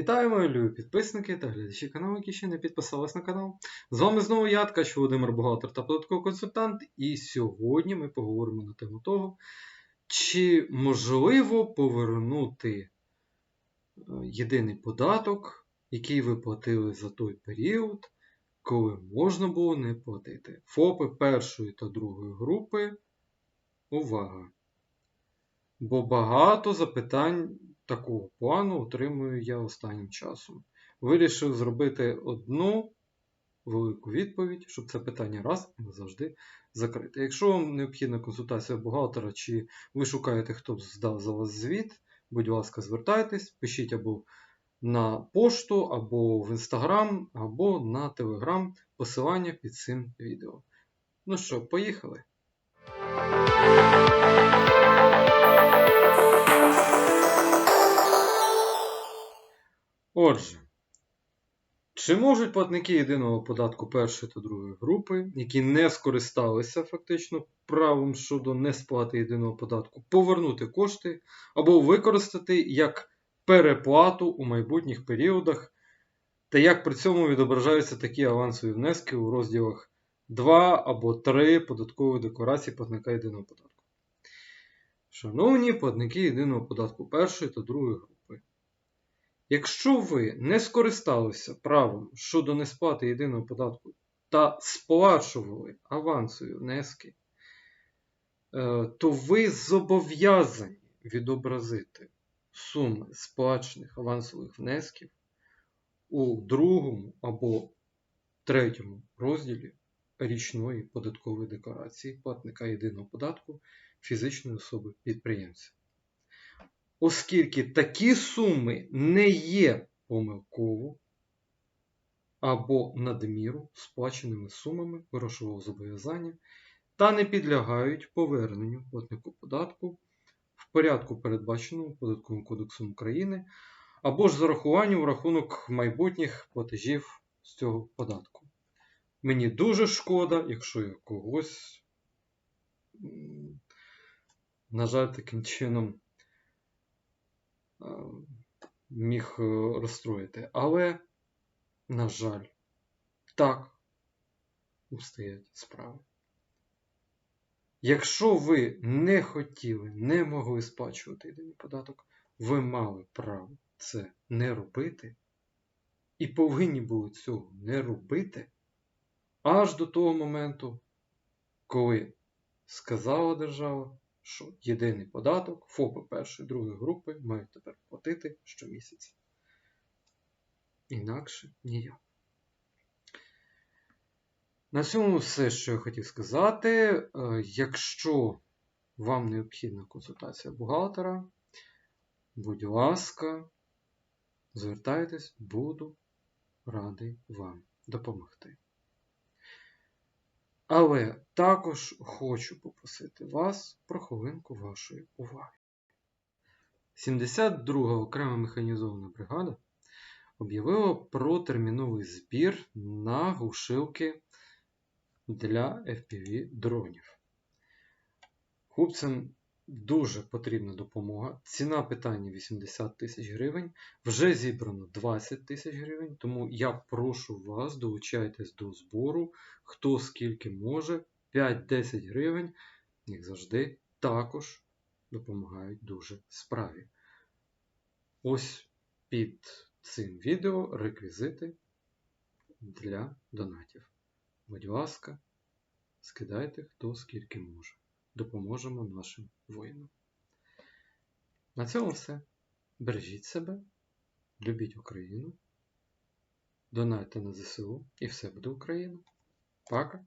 Вітаю, мої любі підписники та глядачі каналу, які ще не підписались на канал. З вами знову я, Ткач Володимир Бухгалтер та податковий консультант. І сьогодні ми поговоримо на тему того, чи можливо повернути е, єдиний податок, який ви платили за той період, коли можна було не платити. ФОПи першої та другої групи. Увага! Бо багато запитань такого плану отримую я останнім часом. Вирішив зробити одну велику відповідь, щоб це питання раз і назавжди закрити. Якщо вам необхідна консультація бухгалтера, чи ви шукаєте, хто здав за вас звіт, будь ласка, звертайтесь, пишіть або на пошту, або в інстаграм, або на телеграм посилання під цим відео. Ну що, поїхали! Отже, чи можуть платники єдиного податку першої та другої групи, які не скористалися фактично правом щодо несплати єдиного податку, повернути кошти або використати як переплату у майбутніх періодах, та як при цьому відображаються такі авансові внески у розділах 2 або 3 податкової декларації платника єдиного податку? Шановні платники єдиного податку першої та другої групи. Якщо ви не скористалися правом щодо несплати єдиного податку та сплачували авансові внески, е, то ви зобов'язані відобразити суми сплачених авансових внесків у другому або третьому розділі річної податкової декларації платника єдиного податку фізичної особи підприємця оскільки такі суми не є помилково або надміру сплаченими сумами грошового зобов'язання та не підлягають поверненню платнику податку в порядку, передбаченому Податковим кодексом України, або ж зарахуванню в рахунок майбутніх платежів з цього податку. Мені дуже шкода, якщо я когось, на жаль, таким чином міг е, розстроїти. Але, на жаль, так устоять справи. Якщо ви не хотіли, не могли сплачувати єдиний податок, ви мали право це не робити і повинні були цього не робити аж до того моменту, коли сказала держава, що єдиний податок ФОПи першої другої групи мають тепер платити щомісяця. Інакше ніяк. На цьому все, що я хотів сказати. Е, якщо вам необхідна консультація бухгалтера, будь ласка, звертайтесь, буду радий вам допомогти. Але також хочу попросити вас про хвилинку вашої уваги. 72 га окрема механізована бригада об'явила про терміновий збір на глушилки для FPV дронів. Хлопцям дуже потрібна допомога. Ціна питання 80 тисяч гривень. Вже зібрано 20 тисяч гривень, тому я прошу вас, долучайтесь до збору, хто скільки може. 5-10 гривень, як завжди, також допомагають дуже справі. Ось під цим відео реквізити для донатів. Будь ласка, скидайте хто скільки може допоможемо нашим воїнам. На цьому все. Бережіть себе, любіть Україну, донайте на ЗСУ і все буде Україна. Пока!